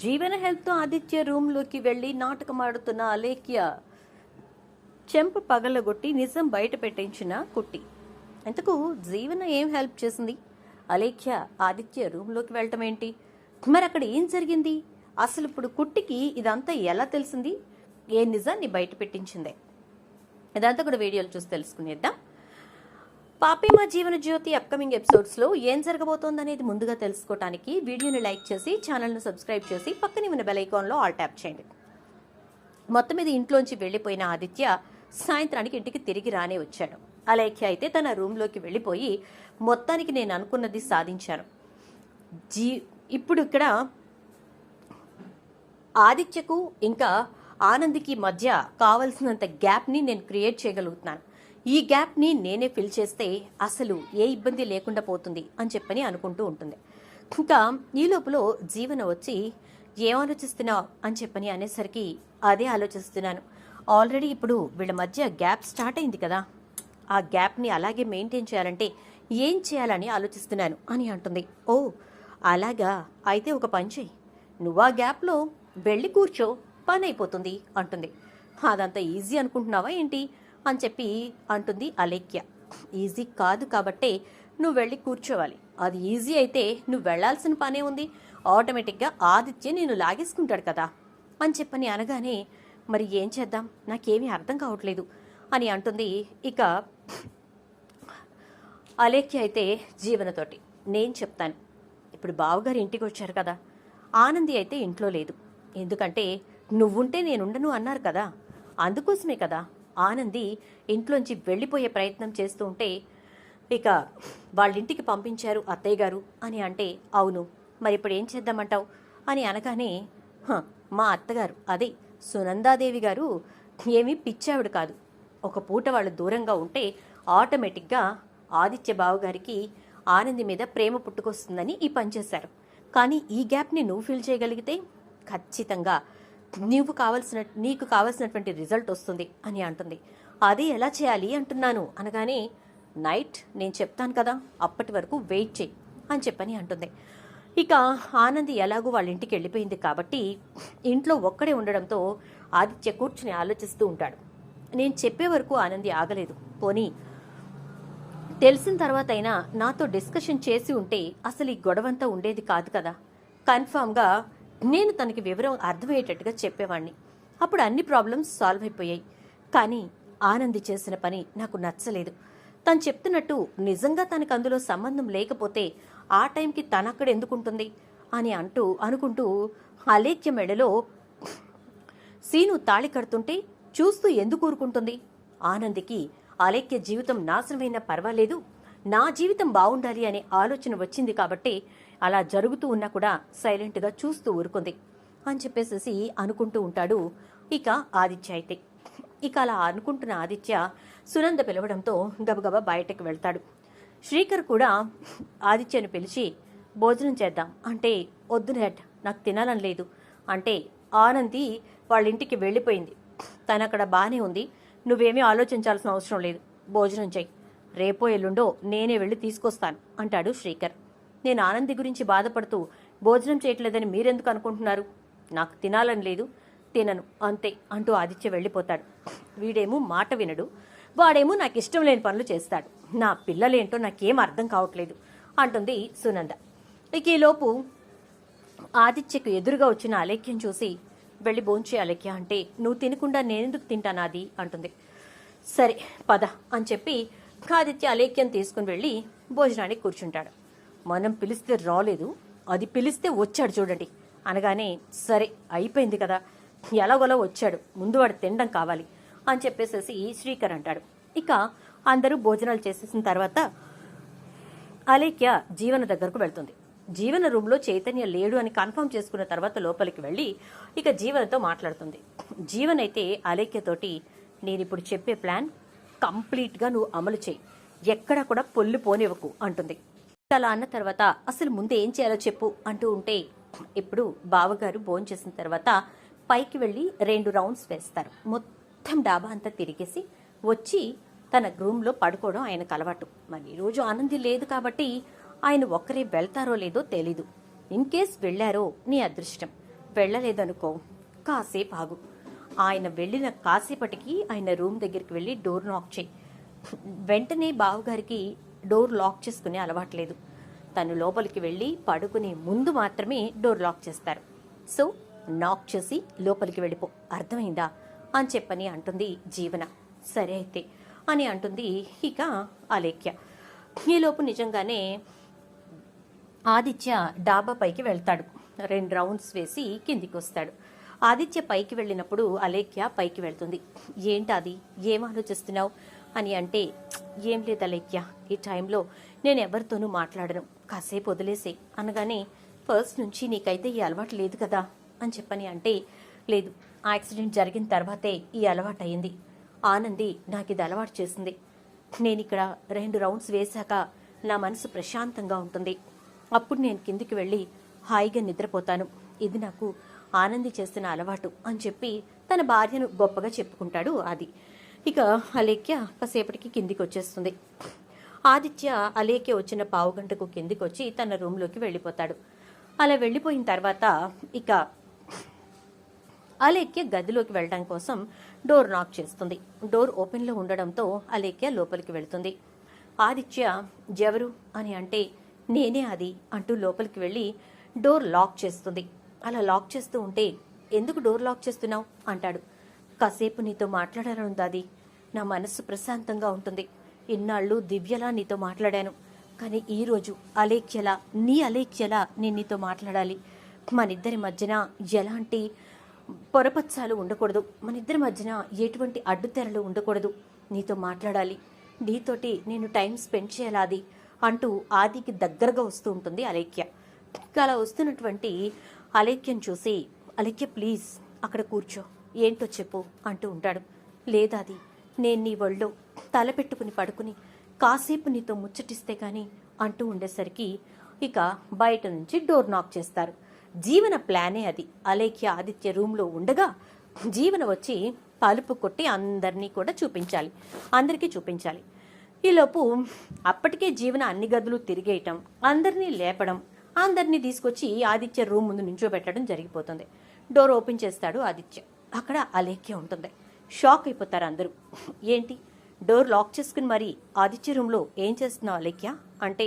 జీవన హెల్త్తో ఆదిత్య రూమ్లోకి వెళ్ళి నాటకం ఆడుతున్న అలేఖ్య చెంప పగలగొట్టి నిజం బయట పెట్టించిన కుట్టి. ఇంతకు జీవన ఏం హెల్ప్ చేసింది? అలేఖ్య ఆదిత్య రూమ్లోకి వెళ్ళటం ఏంటి? మరి అక్కడ ఏం జరిగింది? అసలు ఇప్పుడు కుట్టికి ఇదంతా ఎలా తెలిసింది? ఏ నిజాన్ని బయట పెట్టించిందే? ఇదంతా కూడా వీడియోలు చూసి తెలుసుకునేద్దాం. పాపిమా జీవన జ్యోతి అప్కమింగ్ ఎపిసోడ్స్లో ఏం జరగబోతోందనేది ముందుగా తెలుసుకోవడానికి వీడియోని లైక్ చేసి ఛానల్ను సబ్స్క్రైబ్ చేసి పక్కనే ఉన్న బెల్ ఐకాన్లో ఆల్ ట్యాప్ చేయండి. మొత్తం మీద ఇంట్లోంచి వెళ్ళిపోయిన ఆదిత్య సాయంత్రానికి ఇంటికి తిరిగి రానే వచ్చాడు. అలేఖ్య అయితే తన రూమ్లోకి వెళ్ళిపోయి మొత్తానికి నేను అనుకున్నది సాధించాను. జీ ఇప్పుడు ఇక్కడ ఆదిత్యకు ఇంకా ఆనంద్కి మధ్య కావలసినంత గ్యాప్ని నేను క్రియేట్ చేయగలుగుతున్నాను. ఈ గ్యాప్ని నేనే ఫిల్ చేస్తే అసలు ఏ ఇబ్బంది లేకుండా పోతుంది అని చెప్పని అనుకుంటూ ఉంటుంది. ఇంకా ఈ లోపల జీవన వచ్చి ఏం ఆలోచిస్తున్నావు అని చెప్పని అనేసరికి అదే ఆలోచిస్తున్నాను. ఆల్రెడీ ఇప్పుడు వీళ్ళ మధ్య గ్యాప్ స్టార్ట్ అయింది కదా. ఆ గ్యాప్ని అలాగే మెయింటైన్ చేయాలంటే ఏం చేయాలని ఆలోచిస్తున్నాను అని అంటుంది. ఓ అలాగా. అయితే ఒక పని చేయి నువ్వు ఆ గ్యాప్లో వెళ్ళి కూర్చో. పని అయిపోతుంది అంటుంది. అదంతా ఈజీ అనుకుంటున్నావా ఏంటి? అని చెప్పి అంటుంది అలేఖ్య. ఈజీ కాదు కాబట్టే నువ్వు వెళ్ళి కూర్చోవాలి. అది ఈజీ అయితే నువ్వు వెళ్ళాల్సిన పనే ఉంది. ఆటోమేటిక్గా ఆదిత్య నేను లాగేసుకుంటాడు కదా అని చెప్పని అనగానే మరి ఏం చేద్దాం? నాకేమీ అర్థం కావట్లేదు అని అంటుంది ఇక అలేఖ్య అయితే జీవనతోటి. నేను చెప్తాను. ఇప్పుడు బావగారు ఇంటికి వచ్చారు కదా. ఆనంది అయితే ఇంట్లో లేదు. ఎందుకంటే నువ్వుంటే నేనుండను అన్నారు కదా. అందుకోసమే కదా. ఆనంది ఇంట్లోంచి వెళ్ళిపోయే ప్రయత్నం చేస్తూ ఉంటే ఇక వాళ్ళ ఇంటికి పంపించారు అత్తయ్య గారు అని అంటే అవును మరి ఇప్పుడు ఏం చేద్దామంటావు? అని అనగానే "హ, మా అత్తగారు అదే సునందాదేవి గారు ఏమీ పిచ్చావిడ కాదు. ఒక పూట వాళ్ళు దూరంగా ఉంటే ఆటోమేటిక్గా ఆదిత్య బావగారికి ఆనంది మీద ప్రేమ పుట్టుకొస్తుందని ఈ పని చేశారు. కానీ ఈ గ్యాప్ని నువ్వు ఫిల్ చేయగలిగితే ఖచ్చితంగా నీవు కావలసిన నీకు కావలసినటువంటి రిజల్ట్ వస్తుంది అని అంటుంది. అది ఎలా చేయాలి అంటున్నాను అనగానే నైట్ నేను చెప్తాను కదా అప్పటి వరకు వెయిట్ చేయి అని చెప్పని అంటుంది. ఇక ఆనంది ఎలాగో వాళ్ళ ఇంటికి వెళ్ళిపోయింది కాబట్టి ఇంట్లో ఒక్కడే ఉండడంతో ఆదిత్య కూర్చుని ఆలోచిస్తూ ఉంటాడు. నేను చెప్పే వరకు ఆనంది ఆగలేదు. పోనీ తెలిసిన తర్వాత అయినా నాతో డిస్కషన్ చేసి ఉంటే అసలు ఈ గొడవంతా ఉండేది కాదు కదా. కన్ఫామ్గా నేను తనకి వివరం అర్థమయ్యేటట్టుగా చెప్పేవాణ్ణి. అప్పుడు అన్ని ప్రాబ్లమ్స్ సాల్వ్ అయిపోయాయి. కానీ ఆనంది చేసిన పని నాకు నచ్చలేదు. తను చెప్తున్నట్టు నిజంగా తనకు అందులో సంబంధం లేకపోతే ఆ టైంకి తనక్కడ ఎందుకుంటుంది? అని అంటూ అనుకుంటూ అలేఖ్య మెడలో సీను తాళి కడుతుంటే చూస్తూ ఎందుకు ఊరుకుంటుంది? ఆనందికి అలేఖ్య జీవితం నాశనమైనా పర్వాలేదు. నా జీవితం బాగుండాలి అనే ఆలోచన వచ్చింది కాబట్టి అలా జరుగుతూ ఉన్నా కూడా సైలెంట్గా చూస్తూ ఊరుకుంది అని చెప్పేసేసి అనుకుంటూ ఉంటాడు ఇక ఆదిత్య అయితే. ఇక అలా అనుకుంటున్న ఆదిత్య సునంద పిలవడంతో గబగబా బయటకు వెళ్తాడు. శ్రీకర్ కూడా ఆదిత్యను పిలిచి భోజనం చేద్దాం. అంటే వద్దు నెట్ నాకు తినాలని లేదు. అంటే ఆనంది వాళ్ళ ఇంటికి వెళ్ళిపోయింది. తను అక్కడ బాగానే ఉంది. నువ్వేమీ ఆలోచించాల్సిన అవసరం లేదు. భోజనం చేయి. రేపో ఎల్లుండో నేనే వెళ్ళి తీసుకొస్తాను అంటాడు శ్రీకర్. నేను ఆనంది గురించి బాధపడుతూ భోజనం చేయట్లేదని మీరెందుకు అనుకుంటున్నారు? నాకు తినాలని లేదు తినను అంతే అంటూ ఆదిత్య వెళ్ళిపోతాడు. వీడేమో మాట వినడు వాడేమో నాకు ఇష్టం లేని పనులు చేస్తాడు నా పిల్లలేంటో నాకేం అర్థం కావట్లేదు అంటుంది సునంద. ఇక ఈలోపు ఆదిత్యకు ఎదురుగా వచ్చిన అలేఖ్యం చూసి వెళ్ళి భోంచే అలేఖ్య అంటే నువ్వు తినకుండా నేనెందుకు తింటానాది అంటుంది. సరే పద అని చెప్పి కాదిత్య అలేఖ్యం తీసుకుని వెళ్ళి భోజనానికి కూర్చుంటాడు. మనం పిలిస్తే రాలేదు అది పిలిస్తే వచ్చాడు చూడండి. అనగానే సరే అయిపోయింది కదా. ఎలాగోలా వచ్చాడు ముందు వాడు తినడం కావాలి అని చెప్పేసేసి శ్రీకర్ అంటాడు. ఇక అందరూ భోజనాలు చేసేసిన తర్వాత అలేఖ్య జీవన దగ్గరకు వెళ్తుంది. జీవన రూమ్లో చైతన్య లేడు అని కన్ఫర్మ్ చేసుకున్న తర్వాత లోపలికి వెళ్ళి ఇక జీవనతో మాట్లాడుతుంది. జీవన్ అయితే అలేఖ్యతోటి నేను ఇప్పుడు చెప్పే ప్లాన్ కంప్లీట్గా నువ్వు అమలు చేయి. ఎక్కడా కూడా పొల్లు పోనివ్వకు అంటుంది. అలా అన్న తర్వాత అసలు ముందు ఏం చేయాలో చెప్పు అంటూ ఉంటే ఇప్పుడు బావగారు భోంచేసిన తర్వాత పైకి వెళ్ళి రెండు రౌండ్స్ వేస్తారు. మొత్తం డాబా అంతా తిరిగేసి వచ్చి తన రూమ్లో పడుకోవడం ఆయనకు అలవాటు. మరి ఈరోజు ఆనంది లేదు కాబట్టి ఆయన ఒక్కరే వెళ్తారో లేదో తెలీదు. ఇన్ కేస్ వెళ్ళారో నీ అదృష్టం. వెళ్ళలేదనుకో కాసేపు ఆగు. ఆయన వెళ్ళిన కాసేపటికి ఆయన రూమ్ దగ్గరికి వెళ్ళి డోర్ నాక్ చేయి. వెంటనే బావగారికి డోర్ లాక్ చేసుకునే అలవాట్లేదు. తను లోపలికి వెళ్ళి పడుకునే ముందు మాత్రమే డోర్ లాక్ చేస్తారు. సో నాక్ చేసి లోపలికి వెళ్ళిపో. అర్థమైందా? అని చెప్పని అంటుంది జీవన. సరే అయితే అని అంటుంది ఇక అలేఖ్య. ఈలోపు నిజంగానే ఆదిత్య డాబా పైకి వెళ్తాడు. రెండు రౌండ్స్ వేసి కిందికి వస్తాడు. ఆదిత్య పైకి వెళ్ళినప్పుడు అలేఖ్య పైకి వెళ్తుంది. ఏంటి అది ఏం ఆలోచిస్తున్నావు? అని అంటే ఏం లేదు అలేఖ్య ఈ టైంలో నేను ఎవరితోనూ మాట్లాడను. కాసేపు వదిలేసే. అనగానే ఫస్ట్ నుంచి నీకైతే ఈ అలవాటు లేదు కదా? అని చెప్పని అంటే లేదు. యాక్సిడెంట్ జరిగిన తర్వాతే ఈ అలవాటు అయింది. ఆనంది నాకు ఇది అలవాటు చేసింది. నేను ఇక్కడ రెండు రౌండ్స్ వేశాక నా మనసు ప్రశాంతంగా ఉంటుంది. అప్పుడు నేను కిందికి వెళ్ళి హాయిగా నిద్రపోతాను. ఇది నాకు ఆనంది చేస్తున్న అలవాటు అని చెప్పి తన భార్యను గొప్పగా చెప్పుకుంటాడు ఆది. ఇక అలేఖ్య కాసేపటికి కిందికి వచ్చేస్తుంది. ఆదిత్య అలేఖ్య వచ్చిన పావు గంటకు కిందికి వచ్చి తన రూమ్లోకి వెళ్ళిపోతాడు. అలా వెళ్ళిపోయిన తర్వాత ఇక అలేఖ్య గదిలోకి వెళ్ళడం కోసం డోర్ నాక్ చేస్తుంది. డోర్ ఓపెన్లో ఉండడంతో అలేఖ్య లోపలికి వెళుతుంది. ఆదిత్య జవరు అని అంటే నేనే అది అంటూ లోపలికి వెళ్ళి డోర్ లాక్ చేస్తుంది. అలా లాక్ చేస్తూ ఉంటే ఎందుకు డోర్ లాక్ చేస్తున్నావు? అంటాడు. కాసేపు నీతో మాట్లాడాలనుంది అది నా మనస్సు ప్రశాంతంగా ఉంటుంది. ఇన్నాళ్ళు దివ్యలా నీతో మాట్లాడాను. కానీ ఈరోజు అలేఖ్యలా నీ అలేఖ్యలా నేను నీతో మాట్లాడాలి. మనిద్దరి మధ్యన ఎలాంటి పొరపచ్చాలు ఉండకూడదు. మన ఇద్దరి మధ్యన ఎటువంటి అడ్డుతెరలు ఉండకూడదు. నీతో మాట్లాడాలి. నీతోటి నేను టైం స్పెండ్ చేయాలి అంటూ ఆదికి దగ్గరగా వస్తూ ఉంటుంది అలేఖ్య. అలా వస్తున్నటువంటి అలేఖ్యం చూసి అలేఖ్య ప్లీజ్ అక్కడ కూర్చో. ఏంటో చెప్పు అంటూ ఉంటాడు. లేదాది నేను నీ ఒళ్ళో తల పెట్టుకుని పడుకుని కాసేపు నీతో ముచ్చటిస్తే కానీ అంటూ ఉండేసరికి ఇక బయట నుంచి డోర్ నాక్ చేస్తారు. జీవన ప్లానే అది. అలేఖ్య ఆదిత్య రూమ్లో ఉండగా జీవన వచ్చి తలుపు కొట్టి అందరినీ కూడా చూపించాలి. అందరికీ చూపించాలి. ఈలోపు అప్పటికే జీవన అన్ని గదులు తిరిగేయటం అందరినీ లేపడం అందరినీ తీసుకొచ్చి ఆదిత్య రూమ్ ముందు నుంచోబెట్టడం జరిగిపోతుంది. డోర్ ఓపెన్ చేస్తాడు ఆదిత్య. అక్కడ అలేఖ్య ఉంటుంది. షాక్ అయిపోతారు అందరూ. ఏంటి? డోర్ లాక్ చేసుకుని మరి ఆదిత్య రూమ్లో ఏం చేస్తున్నావు అలేఖ్య? అంటే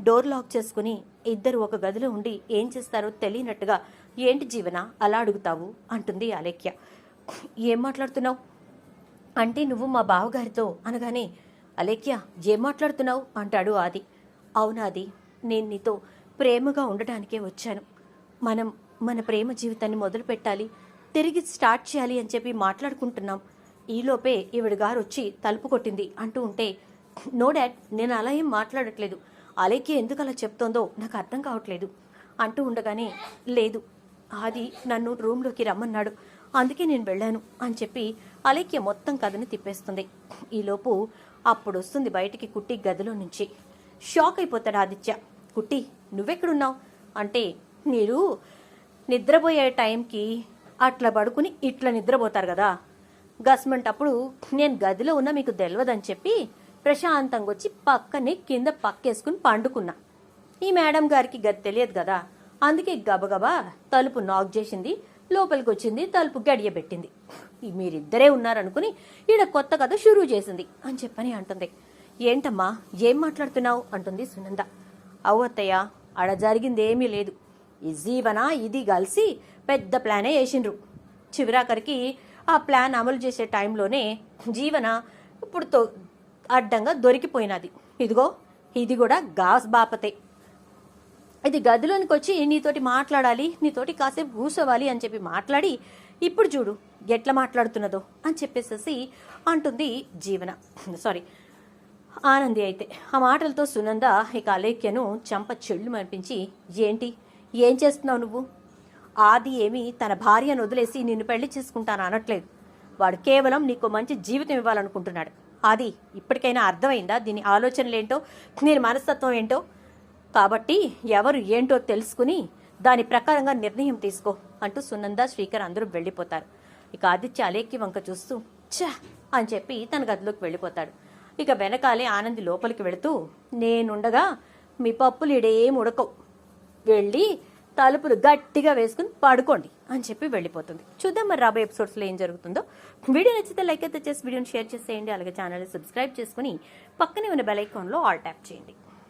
డోర్ లాక్ చేసుకుని ఇద్దరు ఒక గదిలో ఉండి ఏం చేస్తారో తెలియనట్టుగా ఏంటి జీవన? అలా అడుగుతావు అంటుంది అలేఖ్య. ఏం మాట్లాడుతున్నావు? అంటే నువ్వు మా బావగారితో అనగానే అలేఖ్య ఏం మాట్లాడుతున్నావు? అంటాడు ఆది. అవునాది నేను నీతో ప్రేమగా ఉండడానికే వచ్చాను. మనం మన ప్రేమ జీవితాన్ని మొదలు పెట్టాలి తిరిగి స్టార్ట్ చేయాలి అని చెప్పి మాట్లాడుకుంటున్నాం. ఈలోపే ఈవిడ గారు వచ్చి తలుపు కొట్టింది. అంటూ ఉంటే నో డాడ్ నేను అలా ఏం మాట్లాడట్లేదు. అలేఖ్య ఎందుకు అలా చెప్తోందో నాకు అర్థం కావట్లేదు. అంటూ ఉండగానే లేదు ఆది నన్ను రూమ్లోకి రమ్మన్నాడు. అందుకే నేను వెళ్ళాను అని చెప్పి అలైక్య మొత్తం కథని తిప్పేస్తుంది. ఈలోపు అప్పుడు వస్తుంది బయటికి కుట్టి గదిలో నుంచి. షాక్ అయిపోతాడు ఆదిత్య. కుట్టి నువ్వెక్కడున్నావు? అంటే మీరు నిద్రపోయే టైంకి అట్లా పడుకుని ఇట్లా నిద్రపోతారు కదా. గస్మెంట్ అప్పుడు నేను గదిలో ఉన్న మీకు తెలియదని చెప్పి ప్రశాంతంగా వచ్చి పక్కనే కింద పక్కేసుకుని పండుకున్నా. ఈ మేడం గారికి గది తెలియదు కదా. అందుకే గబగబా తలుపు నాక్ చేసింది లోపలికి వచ్చింది తలుపు గడియబెట్టింది. మీరిద్దరే ఉన్నారనుకుని ఈడ కొత్త కథ షురూ చేసింది అని చెప్పని అంటుంది. ఏంటమ్మా ఏం మాట్లాడుతున్నావు? అంటుంది సునంద. అవ్వత్తయ్య ఆడ జరిగింది ఏమీ లేదు. ఈ జీవన? ఇది కలిసి పెద్ద ప్లానే వేసిండ్రు. చివరాఖరికి ఆ ప్లాన్ అమలు చేసే టైంలోనే జీవన ఇప్పుడు తో- అడ్డంగా దొరికిపోయినది. ఇదిగో ఇది కూడా గాస్ బాపతే. ఇది గదిలోనికి వచ్చి నీతోటి మాట్లాడాలి నీతోటి కాసేపు కూర్చోవాలి అని చెప్పి మాట్లాడి ఇప్పుడు చూడు ఎట్లా మాట్లాడుతున్నదో అని చెప్పేసేసి అంటుంది జీవన. సారీ ఆనంది అయితే ఆ మాటలతో సునంద ఇక అలేఖ్యను చంప చెళ్ళు మనిపించి ఏంటి? ఏం చేస్తున్నావు నువ్వు? ఆది ఏమి తన భార్యను వదిలేసి నిన్ను పెళ్ళి చేసుకుంటాను అనట్లేదు. వాడు కేవలం నీకు మంచి జీవితం ఇవ్వాలనుకుంటున్నాడు. ఆది ఇప్పటికైనా అర్థమైందా? దీని ఆలోచనలేంటో? దీని మనస్తత్వం ఏంటో? కాబట్టి ఎవరు ఏంటో తెలుసుకుని దాని ప్రకారంగా నిర్ణయం తీసుకో అంటూ సునంద శ్రీకర్ అందరూ వెళ్ళిపోతారు. ఇక ఆదిత్య అలేఖ్య వంక చూస్తూ ఛ! అని చెప్పి తన గదిలోకి వెళ్ళిపోతాడు. ఇక వెనకాలే ఆనంది లోపలికి వెళుతూ నేనుండగా మీ పప్పులు ఇడేం ఉడకవు వెళ్ళి తలుపులు గట్టిగా వేసుకుని పడుకోండి అని చెప్పి వెళ్ళిపోతుంది. చూద్దాం మరి రాబోయే ఎపిసోడ్స్లో ఏం జరుగుతుందో. వీడియో నచ్చితే లైక్ అయితే చేసి వీడియోని షేర్ చేసేయండి. అలాగే ఛానల్ని సబ్స్క్రైబ్ చేసుకుని పక్కనే ఉన్న బెల్ ఐకాన్లో ఆల్ ట్యాప్ చేయండి.